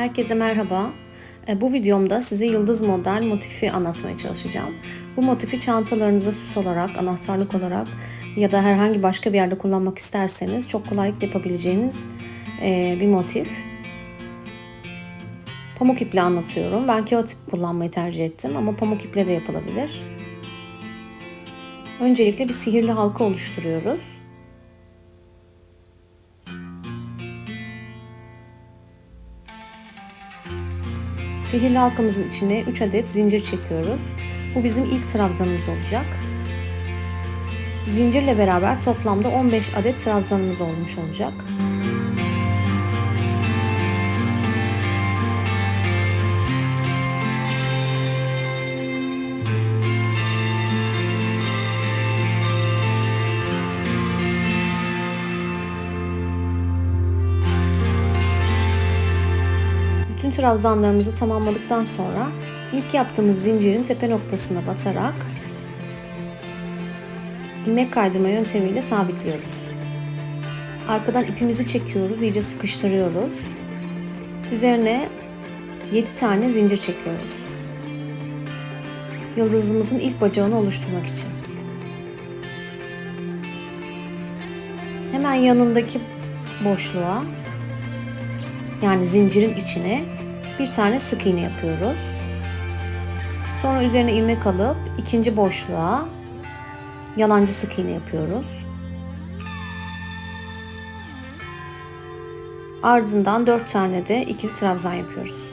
Herkese merhaba. E, Bu videomda size yıldız model motifi anlatmaya çalışacağım. Bu motifi çantalarınıza süs olarak, anahtarlık olarak ya da herhangi başka bir yerde kullanmak isterseniz çok kolaylıkla yapabileceğiniz e, bir motif. Pamuk iple anlatıyorum. Ben kağıt ip kullanmayı tercih ettim ama pamuk iple de yapılabilir. Öncelikle bir sihirli halka oluşturuyoruz. Sihirli halkamızın içine 3 adet zincir çekiyoruz. Bu bizim ilk trabzanımız olacak. Zincirle beraber toplamda 15 adet trabzanımız olmuş olacak. Bütün trabzanlarımızı tamamladıktan sonra ilk yaptığımız zincirin tepe noktasına batarak ilmek kaydırma yöntemiyle sabitliyoruz. Arkadan ipimizi çekiyoruz, iyice sıkıştırıyoruz. Üzerine 7 tane zincir çekiyoruz. Yıldızımızın ilk bacağını oluşturmak için. Hemen yanındaki boşluğa yani zincirin içine bir tane sık iğne yapıyoruz. Sonra üzerine ilmek alıp ikinci boşluğa yalancı sık iğne yapıyoruz. Ardından 4 tane de ikili trabzan yapıyoruz.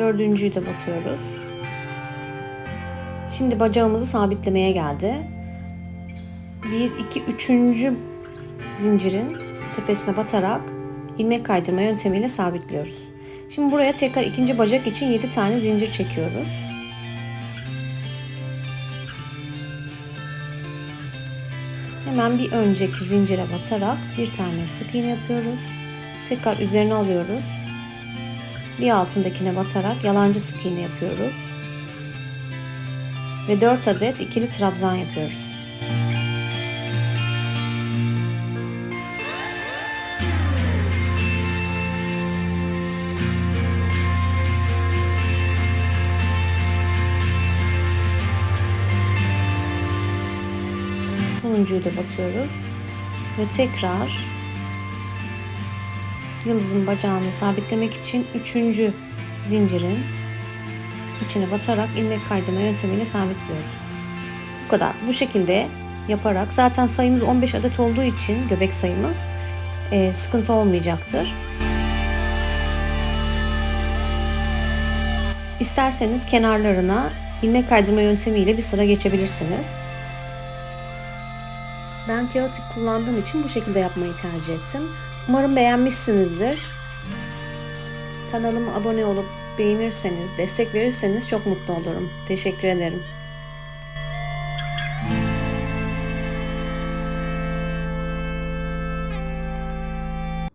Dördüncüyü de batıyoruz. Şimdi bacağımızı sabitlemeye geldi. 1, 2, 3. zincirin tepesine batarak ilmek kaydırma yöntemiyle sabitliyoruz. Şimdi buraya tekrar ikinci bacak için 7 tane zincir çekiyoruz. Hemen bir önceki zincire batarak bir tane sık iğne yapıyoruz. Tekrar üzerine alıyoruz bir altındakine batarak yalancı sık iğne yapıyoruz. Ve 4 adet ikili trabzan yapıyoruz. Sonuncuyu da batıyoruz. Ve tekrar yıldızın bacağını sabitlemek için üçüncü zincirin içine batarak ilmek kaydırma yöntemiyle sabitliyoruz. Bu kadar. Bu şekilde yaparak zaten sayımız 15 adet olduğu için göbek sayımız e, sıkıntı olmayacaktır. İsterseniz kenarlarına ilmek kaydırma yöntemiyle bir sıra geçebilirsiniz. Ben ip kullandığım için bu şekilde yapmayı tercih ettim. Umarım beğenmişsinizdir. Kanalıma abone olup beğenirseniz, destek verirseniz çok mutlu olurum. Teşekkür ederim.